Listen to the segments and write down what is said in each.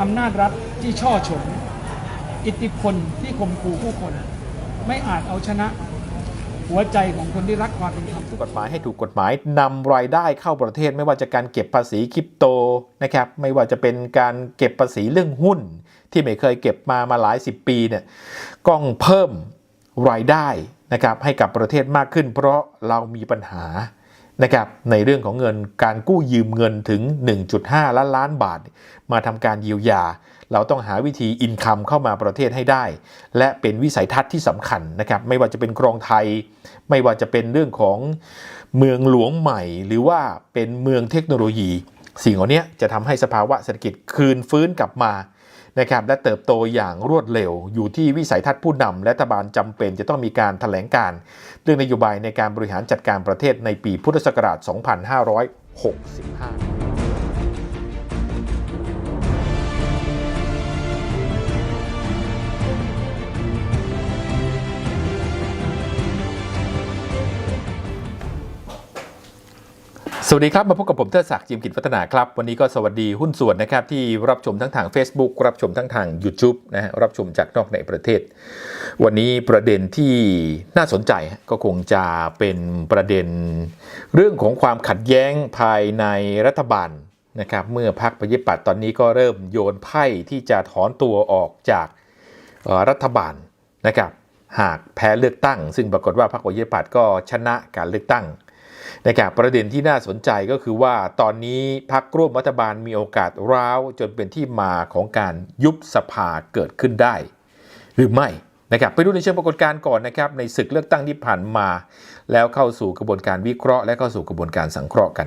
อำนาจรัฐที่ช่อฉนอิทธิพลที่ข่มขู่ผู้คน ไม่อาจเอาชนะ หัวใจของคนที่รักความเป็นธรรมกฎหมายให้ถูกกฎหมายนำรายได้เข้าประเทศไม่ว่าจะการเก็บภาษีคริปโตนะครับไม่ว่าจะเป็นการเก็บภาษีเรื่องหุ้น ที่ไม่เคยเก็บมามาหลายสิบปีเนี่ยก้องเพิ่มรายได้นะครับให้กับประเทศมากขึ้น เพราะเรามีปัญหา นะครับในเรื่องของเงินการกู้ยืมเงินถึง 1.5 ล้านล้านบาท มาทำการเยียวยา เราต้องหาวิธีอินคัมเข้ามาประเทศให้ได้ และเป็นวิสัยทัศน์ที่สำคัญนะครับไม่ว่าจะเป็นกรองไทย ไม่ว่าจะเป็นเรื่องของเมืองหลวงใหม่ หรือว่าเป็นเมืองเทคโนโลยี สิ่งเหล่านี้จะทำให้สภาวะเศรษฐกิจคืนฟื้นกลับมานะครับและเติบโตอย่างรวดเร็วอยู่ที่วิสัยทัศน์ผู้นำและรัฐบาลจำเป็นจะต้องมีการถแถลงการ เรื่องนโยบายในการบริหารจัดการประเทศในปีพุทธศักราช 2565 สวัสดีครับ มาพบกับผมเทิดศักดิ์จิมกิจพัฒนาครับ วันนี้ก็สวัสดีหุ้นส่วนนะครับ ที่รับชมทั้งทาง Facebook รับชมทั้งทาง YouTube นะฮะรับชมจากนอกในประเทศ วันนี้ประเด็นที่น่าสนใจก็คงจะเป็นประเด็น เรื่องของความขัดแย้งภายในรัฐบาลนะครับเมื่อพรรคประยิปัตย์ตอนนี้ก็เริ่มโยนไพ่ที่จะถอนตัวออกจากรัฐบาลนะครับหากแพ้เลือกตั้ง ซึ่งปรากฏว่าพรรคประยิปัตย์ก็ชนะการเลือกตั้ง นะครับประเด็นที่น่าสนใจก็คือว่าตอนนี้พักร่วมรัฐบาลมีโอกาสร้าวจนเป็นที่มาของการยุบสภาเกิดขึ้นได้ หรือไม่นะครับไปดูในเชิงปรากฏการณ์ก่อนนะครับในศึกเลือกตั้งที่ผ่านมา แล้วเข้าสู่กระบวนการวิเคราะห์และเข้าสู่กระบวนการสังเคราะห์กัน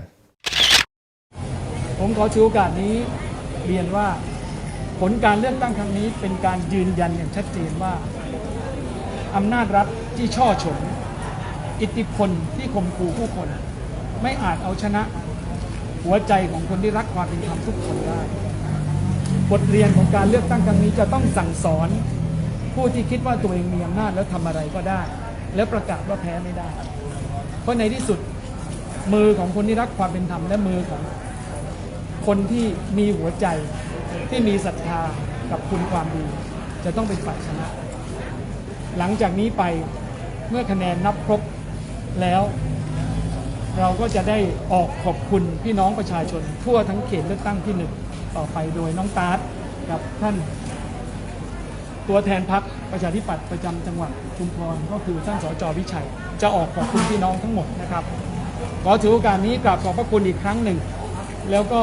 ผมขอถือโอกาสนี้เรียนว่าผลการเลือกตั้งครั้งนี้เป็นการยืนยันอย่างชัดเจนว่าอำนาจรัฐที่ช่อฉน อิทธิพลที่ข่มขู่ผู้คน ไม่อาจเอาชนะหัวใจของคนที่รักความเป็นธรรมทุกคนได้ บทเรียนของการเลือกตั้งครั้งนี้จะต้องสั่งสอน ผู้ที่คิดว่าตัวเองมีอำนาจแล้วทำอะไรก็ได้ แล้วประกาศว่าแพ้ไม่ได้ เพราะในที่สุดมือของคนที่รักความเป็นธรรมและมือของคนที่มีหัวใจที่มีศรัทธากับคุณความดี จะต้องเป็นฝ่ายชนะ หลังจากนี้ไปเมื่อคะแนนนับครบ แล้ว เราก็จะได้ออกขอบคุณพี่น้องประชาชน ทั่วทั้งเขตเลือกตั้งที่หนึ่งต่อไปโดยน้องตาร์กับท่านตัวแทนพักประชาธิปัตย์ประจำจังหวัดชุมพรก็คือท่านสจวิชัย จะออกขอบคุณพี่น้องทั้งหมดนะครับขอถือโอกาสนี้กราบขอบพระคุณอีกครั้งหนึ่ง แล้วก็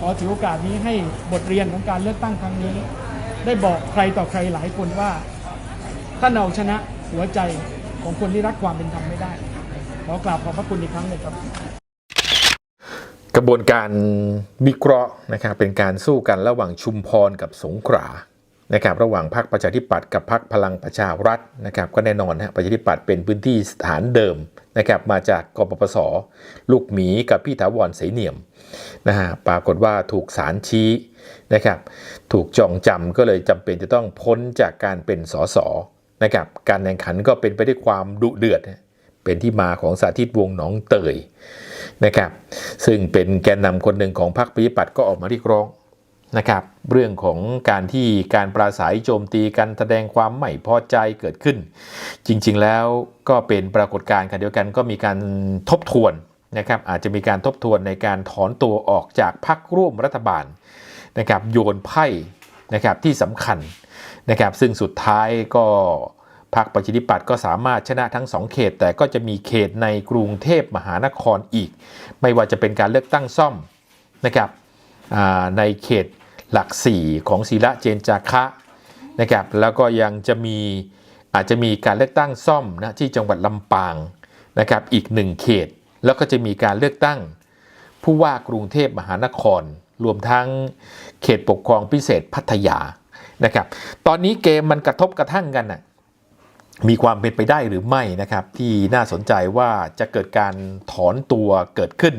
ขอถือโอกาสนี้ให้บทเรียนของการเลือกตั้งครั้งนี้ ได้บอกใครต่อใครหลายคนว่าท่านเอาชนะหัวใจของคนที่รักความเป็นธรรมไม่ได้ ขอกราบขอบพระคุณอีกครั้งหนึ่งครับ กระบวนการวิเคราะห์นะครับเป็นการสู้กันระหว่างชุมพรกับสงขลานะครับระหว่างพรรคประชาธิปัตย์กับพรรคพลังประชารัฐนะครับก็แน่นอนนะประชาธิปัตย์เป็นพื้นที่ฐานเดิมนะครับมาจากกปปส ลูกหมีกับพี่ถาวรเสยเนียมนะฮะปรากฏว่าถูกศาลชี้นะครับถูกจองจำก็เลยจำเป็นจะต้องพ้นจากการเป็นสสนะครับการแข่งขันก็เป็นไปด้วยความดุเดือด เป็นที่มาของสาธิตวงหนองเตยนะครับ ซึ่งเป็นแกนนำคนหนึ่งของพรรคประชาธิปัตย์ก็ออกมาเรียกร้องนะครับ เรื่องของการที่การปราศัยโจมตีกันแสดงความไม่พอใจเกิดขึ้น จริงๆแล้วก็เป็นปรากฏการณ์กันเดียวกันก็มีการทบทวนนะครับ อาจจะมีการทบทวนในการถอนตัวออกจากพรรคร่วมรัฐบาลนะครับ โยนไพ่นะครับที่สำคัญนะครับ ซึ่งสุดท้ายก็ พรรคประชาธิปัตย์ก็สามารถชนะทั้งสองเขต แต่ก็จะมีเขตในกรุงเทพมหานครอีก ไม่ว่าจะเป็นการเลือกตั้งซ่อมนะครับในเขตหลักสี่ของศิระเจนจาคะนะครับแล้วก็ยังจะมีอาจจะมีการเลือกตั้งซ่อมนะที่จังหวัดลำปางนะครับอีกหนึ่งเขต แล้วก็จะมีการเลือกตั้ง ผู้ว่ากรุงเทพมหานคร รวมทั้งเขตปกครองพิเศษพัทยานะครับตอนนี้เกมมันกระทบกระทั่งกันน่ะ มีความเป็นไปได้หรือไม่นะครับ ที่น่าสนใจว่าจะเกิดการถอนตัวเกิดขึ้น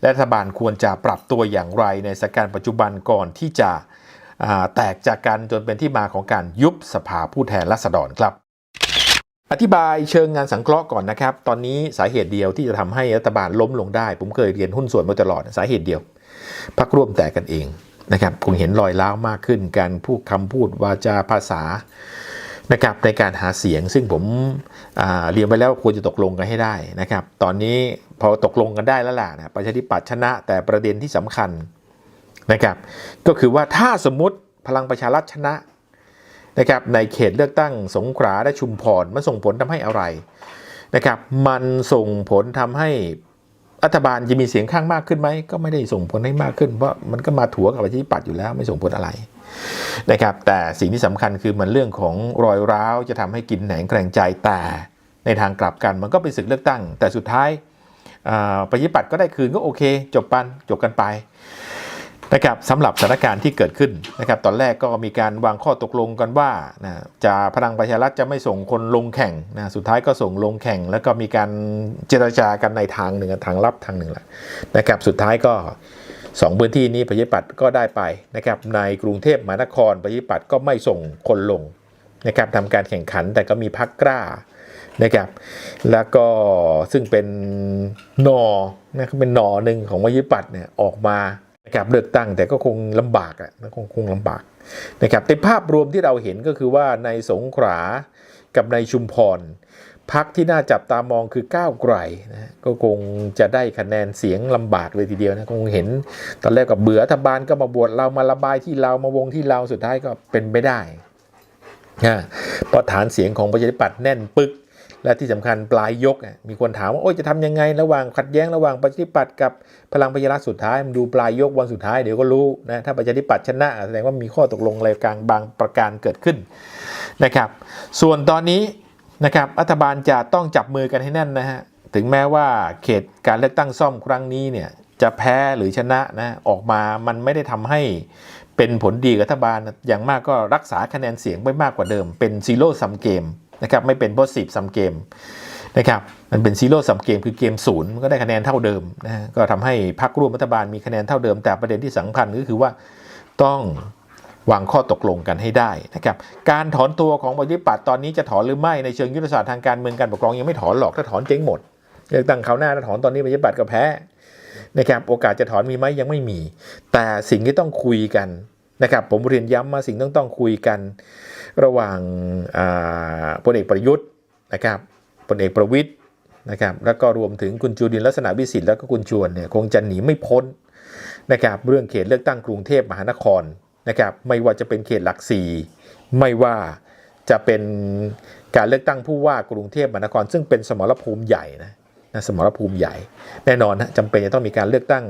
และรัฐบาลควรจะปรับตัวอย่างไรในสถานการณ์ปัจจุบันก่อนที่จะแตกจากกันจนเป็นที่มาของการยุบสภาผู้แทนราษฎรครับ อธิบายเชิงงานสังเคราะห์ก่อนนะครับ ตอนนี้สาเหตุเดียวที่จะทำให้รัฐบาลล้มลงได้ ผมเคยเรียนหุ้นส่วนมาตลอดสาเหตุเดียวพักร่วมแตกกันเองนะครับคงเห็นรอยร้าวมากขึ้นการพูดคำพูดวาจาภาษา นะครับในการหาเสียงซึ่งผมเรียนไปแล้วควรจะตกลงกันให้ได้นะครับ ตอนนี้พอตกลงกันได้แล้วล่ะนะประชาธิปัตย์ชนะแต่ประเด็นที่สำคัญนะครับ ก็คือว่าถ้าสมมติพลังประชารัฐชนะนะครับในเขตเลือกตั้งสงขลาและชุมพรมันส่งผลทำให้อะไรนะครับ มันส่งผลทำให้ รัฐบาลจะมีเสียงข้างมากขึ้นไหมก็ไม่ได้ส่งผลให้มากขึ้น เพราะมันก็มาถัวกับประชาธิปัตย์อยู่แล้วไม่ส่งผลอะไรนะครับแต่สิ่งที่สำคัญคือมันเรื่องของรอยร้าวจะทำให้กินแหนงแกรงใจแต่ในทางกลับกันมันก็เป็นศึกเลือกตั้ง แต่สุดท้ายประชาธิปัตย์ก็ได้คืนก็โอเค จบปันจบกันไป นะครับสำหรับสถานการณ์ที่เกิดขึ้นนะครับตอนแรกก็มีการวางข้อตกลงกันว่านะจะพลังประชารัฐจะไม่ส่งคนลงแข่งนะสุดท้ายก็ส่งลงแข่ง แล้วก็มีการเจรจากันในทางหนึ่งทางลับทางหนึ่งแหละนะครับสุดท้ายก็สองพื้นที่นี้ประชาธิปัตย์ก็ได้ไปนะครับในกรุงเทพมหานครประชาธิปัตย์ก็ไม่ส่งคนลงนะครับทำการแข่งขันแต่ก็มีพักกล้านะครับแล้วก็ซึ่งเป็นหนอนะครับเป็นหนอหนึ่งของประชาธิปัตเนี่ยออกมา นะครับเลือกตั้งแต่ก็คงลำบากอะนะคงคงลำบากนะครับในภาพรวมที่เราเห็นก็คือว่าในสงขลากับในชุมพรพักที่น่าจับตามองคือก้าวไกลนะก็คงจะได้คะแนนเสียงลำบากเลยทีเดียวนะคงเห็นตอนแรกก็เบื่อรัฐบาลก็มาบวชเรามาระบายที่เรามาวงที่เราสุดท้ายก็เป็นไม่ได้นะเพราะฐานเสียงของประชาธิปัตย์แน่นปึก และที่สำคัญปลายยกอะมีคนถามว่าโอ้ยจะทำยังไงระหว่างขัดแย้งระหว่างประชาธิปัตย์กับพลังประชารัฐสุดท้ายมันดูปลายยกวันสุดท้ายเดี๋ยวก็รู้นะถ้าประชาธิปัตย์ชนะแสดงว่ามีข้อตกลงอะไรกลางบางประการเกิดขึ้นนะครับ ส่วนตอนนี้นะครับรัฐบาลจะต้องจับมือกันให้แน่นนะฮะถึงแม้ว่าเขตการเลือกตั้งซ่อมครั้งนี้เนี่ยจะแพ้หรือชนะนะออกมามันไม่ได้ทำให้เป็นผลดีกับรัฐบาล อย่างมากก็รักษาคะแนนเสียงไว้มากกว่าเดิม เป็นซีโร่ซัมเกม นะครับไม่เป็นโพสิฟซัมเกมนะครับมันเป็นซีโร่ซัมเกมคือเกมศูนย์มันก็ได้คะแนนเท่าเดิมนะฮะก็ทำให้พรรคร่วมรัฐบาลมีคะแนนเท่าเดิม แต่ประเด็นที่สำคัญก็คือว่าต้องวางข้อตกลงกันให้ได้นะครับการถอนตัวของประชาธิปัตย์ตอนนี้จะถอนหรือไม่ในเชิงยุทธศาสตร์ทางการเมืองการปกครองยังไม่ถอนหรอกถ้าถอนเจ๊งหมดเลือกตั้งคราวหน้าถ้าถอนตอนนี้ประชาธิปัตย์ก็แพ้นะครับโอกาสจะถอนมีไหมยังไม่มี แต่สิ่งที่ต้องคุยกัน นะครับผมเรียนย้ำมาสิ่งต้องต้องคุยกันระหว่างพลเอกประยุทธ์นะครับพลเอกประวิทย์นะครับแล้วก็รวมถึงคุณจูดินลักษณะวิสิทธิ์แล้วก็คุณชวนเนี่ยคงจะหนีไม่พ้นนะครับเรื่องเขตเลือกตั้งกรุงเทพมหานครนะครับไม่ว่าจะเป็นเขตหลักสี่ไม่ว่าจะเป็นการเลือกตั้งผู้ว่ากรุงเทพมหานคร ซึ่งเป็นสมรภูมิใหญ่นะนะสมรภูมิใหญ่ แน่นอนนะจำเป็นจะต้องมีการเลือกตั้ง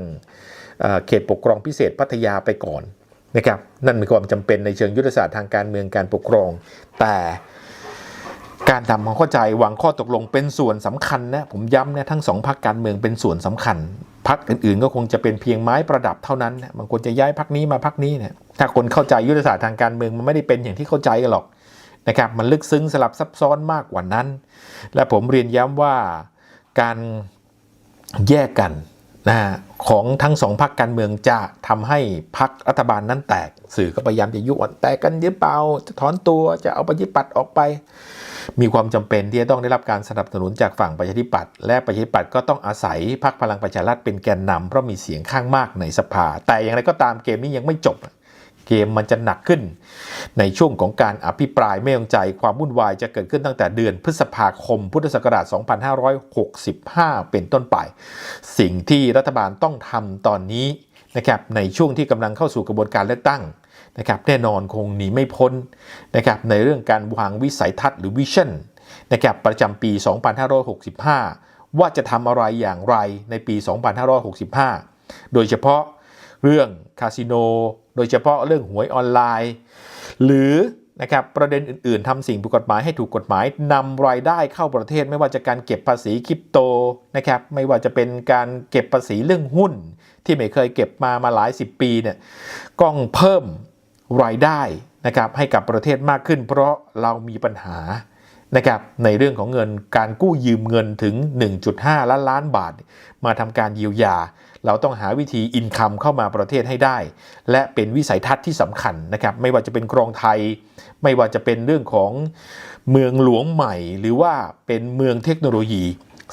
เขตปกครองพิเศษพัทยาไปก่อน นะครับนั่นมีความจำเป็นในเชิงยุทธศาสตร์ทางการเมืองการปกครอง แต่การทำความเข้าใจวางข้อตกลงเป็นส่วนสำคัญนะผมย้ำนะทั้งสองพรรคการเมืองเป็นส่วนสำคัญพักอื่นๆ ก็คงจะเป็นเพียงไม้ประดับเท่านั้นบางคนจะย้ายพักนี้มาพักนี้เนี่ยถ้าคนเข้าใจยุทธศาสตร์ทางการเมืองมันไม่ได้เป็นอย่างที่เข้าใจกันหรอกนะครับมันลึกซึ้งสลับซับซ้อนมากกว่านั้น และผมเรียนย้ำว่าการแยกกัน นะของทั้งสองพักการเมืองจะทำให้พักรัฐบาลนั้นแตก สื่อก็พยายามจะยุ่นแตกกันหรือเปล่าจะถอนตัวจะเอาประชาธิปัตย์ออกไป มีความจำเป็นที่จะต้องได้รับการสนับสนุนจากฝั่งประชาธิปัตย์และประชาธิปัตย์ก็ต้องอาศัยพรรคพลังประชารัฐเป็นแกนนำเพราะมีเสียงข้างมากในสภา แต่อย่างไรก็ตามเกมนี้ยังไม่จบ เกมมันจะหนักขึ้น ในช่วงของการอภิปรายไม่ไว้วางใจความวุ่นวายจะเกิดขึ้นตั้งแต่เดือนพฤษภาคม พุทธศักราช 2565 เป็นต้นไป สิ่งที่รัฐบาลต้องทำตอนนี้นะครับในช่วงที่กำลังเข้าสู่กระบวนการเลือกตั้งนะครับแน่นอนคงหนีไม่พ้นนะครับในเรื่องการวางวิสัยทัศน์หรือวิชั่นนะครับประจำปี 2565 ว่าจะทำอะไรอย่างไรในปี 2565 โดยเฉพาะ เรื่องคาสิโน โดยเฉพาะเรื่องหวยออนไลน์ หรือนะครับประเด็นอื่นๆทำสิ่งผิดกฎหมายให้ถูกกฎหมายนำรายได้เข้าประเทศไม่ว่าจะการเก็บภาษีคริปโตนะครับไม่ว่าจะเป็นการเก็บภาษีเรื่องหุ้น ที่ไม่เคยเก็บมามาหลายสิบปีเนี่ยก้องเพิ่มรายได้นะครับให้กับประเทศมากขึ้น เพราะเรามีปัญหานะครับในเรื่องของเงินการกู้ยืมเงินถึง 1.5 ล้านล้านบาท มาทำการเยียวยา เราต้องหาวิธีอินคัมเข้ามาประเทศให้ได้ และเป็นวิสัยทัศน์ที่สำคัญนะครับไม่ว่าจะเป็นกรองไทย ไม่ว่าจะเป็นเรื่องของเมืองหลวงใหม่ หรือว่าเป็นเมืองเทคโนโลยี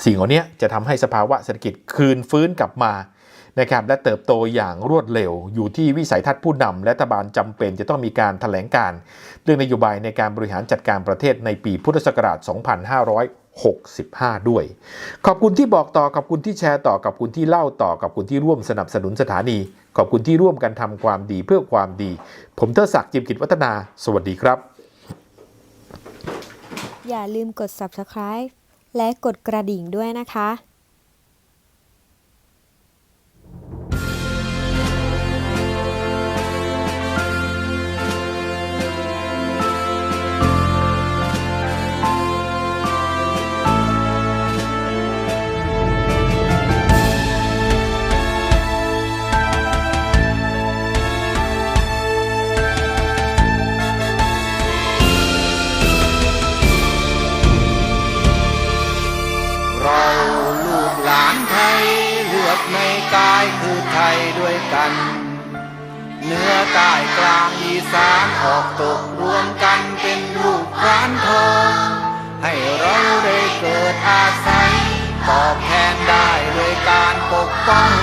สิ่งเหล่านี้จะทำให้สภาวะเศรษฐกิจคืนฟื้นกลับมานะครับและเติบโตอย่างรวดเร็ว อยู่ที่วิสัยทัศน์ผู้นำและรัฐบาลจำเป็นจะต้องมีการถแถลงการ เรื่องนโยบายในการบริหารจัดการประเทศในปีพุทธศักราช 2565ด้วย ขอบคุณที่บอกต่อขอบคุณที่แชร์ต่อขอบคุณที่เล่าต่อขอบคุณที่ร่วมสนับสนุนสถานี ขอบคุณที่ร่วมกันทำความดีเพื่อความดี ผมเทอศักดิ์จิมกิจวัฒนา สวัสดีครับ อย่าลืมกด subscribe และกดกระดิ่งด้วยนะคะ ใต้กลางอีสานออกตกรวมกันเป็นลูกพรานทองให้เราได้เกิดอาศัย ตอบแทนได้ด้วยการปกป้อง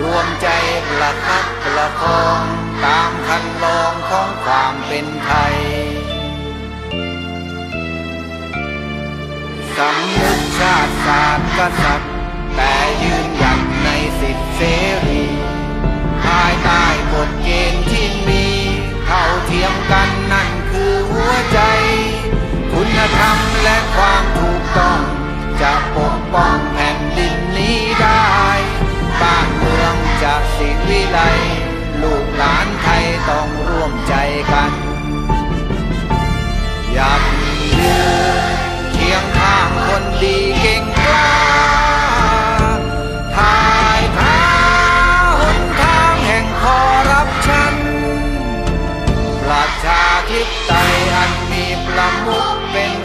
รวมใจประคับประคองตามคันลองของความเป็นไทยสำนึกชาติศาสตร์กษัตริย์แต่ยืนหยัดในสิทธิเสรี ภายใต้กฎเกณฑ์ที่มีเท่าเทียมกันนั่นคือหัวใจ คุณธรรมและความถูกต้อง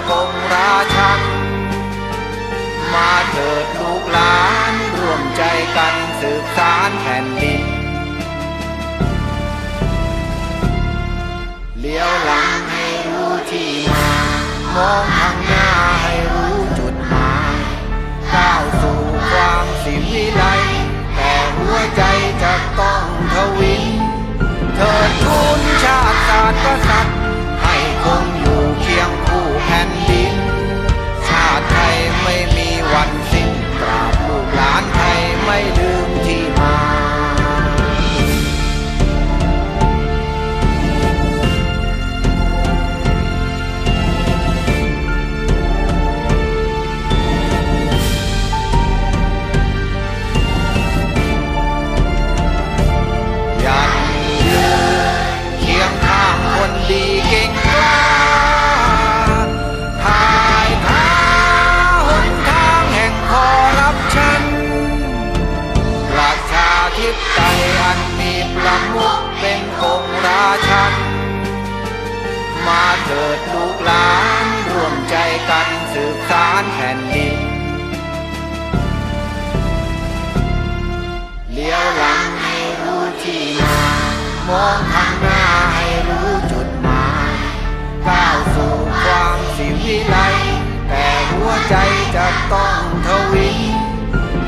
ของค์ราชัน มาเถิดลูกหลานร่วมใจกันสืบสารแผ่นดิน เลี้ยวหลังให้รู้ที่มามองข้างหน้าให้รู้จุดหมายก้าวสู่ความสิวิไลแต่หัวใจจะต้องทวินเถิดทุนชาติศาสตร์กษัตริย์ มองข้างหน้าให้รู้จุดหมายก้าวสู่ความสิวิไลแต่หัวใจจะต้องทวิน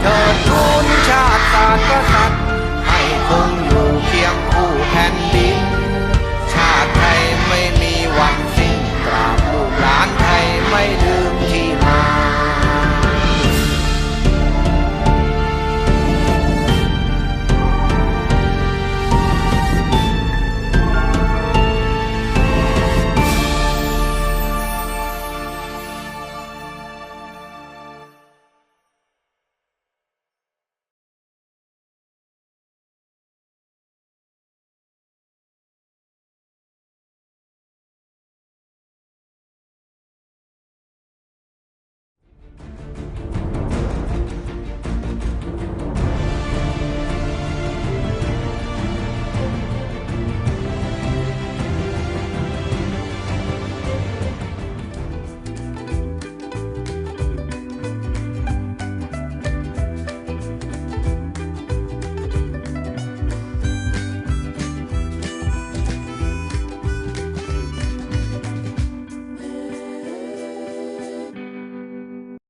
เธอทูนชาติศาสตร์กษัตริย์ให้คงอยู่เคียงคู่แผ่นดิน ชาติไทยไม่มีวันสิ้นตราบลูกหลานไทยไม่ลืม